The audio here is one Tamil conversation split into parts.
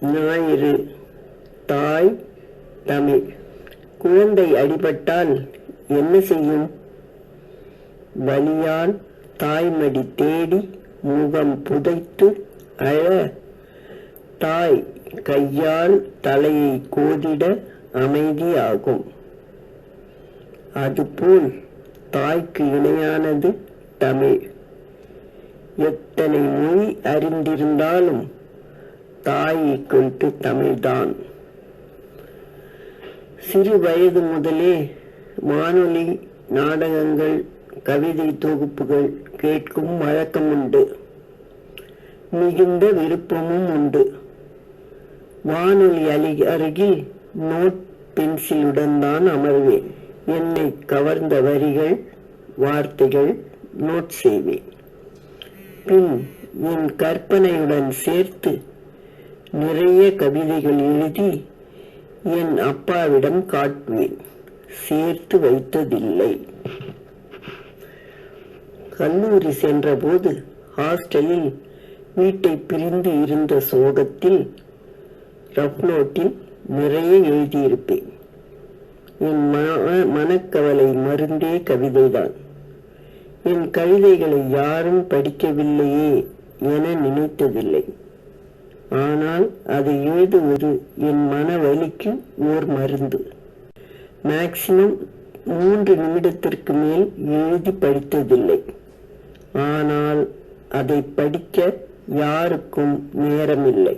ஞாயிறு. தாய் தமிழ். குழந்தை அடிபட்டால் என்ன செய்யும்? வலியால் தாய்மடி தேடி முகம் புதைத்து அழ. தாய் கையால் தலையை கோதிட அமைதியாகும். அதுபோல் தாய்க்கு இணையானது தமிழ். எத்தனை மொழி அறிந்திருந்தாலும் தாயை கொண்டு தமிழ்தான். சிறு வயது முதலே வானொலி நாடகங்கள் கவிதை தொகுப்புகள் கேட்கும் வழக்கம் உண்டு. மிகுந்த விருப்பமும் உண்டு. வானொலி அலி அருகில் நோட் பென்சிலுடன் தான் அமர்வேன். என்னை கவர்ந்த வரிகள் வார்த்தைகள் நோட் செய்வேன். பின் என் கற்பனையுடன் சேர்த்து நிறைய கவிதைகள் எழுதி என் அப்பாவிடம் காட்டுவேன். சேர்த்து வைத்ததில்லை. கல்லூரி சென்றபோது ஹாஸ்டலில் வீட்டை பிரிந்து இருந்த சோகத்தில் ரஃப் நோட்டில் நிறைய எழுதியிருப்பேன். என் மன மனக்கவலை மருந்தே கவிதைதான். என் கவிதைகளை யாரும் படிக்கவில்லையே என நினைத்ததில்லை. ஆனால் அதை எழுதுவது என் மன வலிக்கு ஓர் மருந்து. மேக்சிமம் மூன்று நிமிடத்திற்கு மேல் எழுதி படித்ததில்லை. ஆனால் அதை படிக்க யாருக்கும் நேரமில்லை.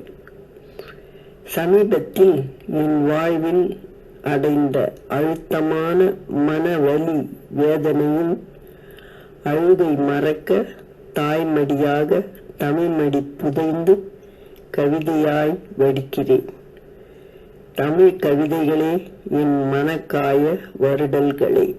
சமீபத்தில் என் வாழ்வில் அடைந்த அழுத்தமான மனவலி வேதனையும் அழுகை மறக்க தாய்மடியாக தமிழ்மடி புதைந்து கவிதையாய் வடிக்கிறேன். தமிழ் கவிதைகளே என் மனக்காய வருடல்களே.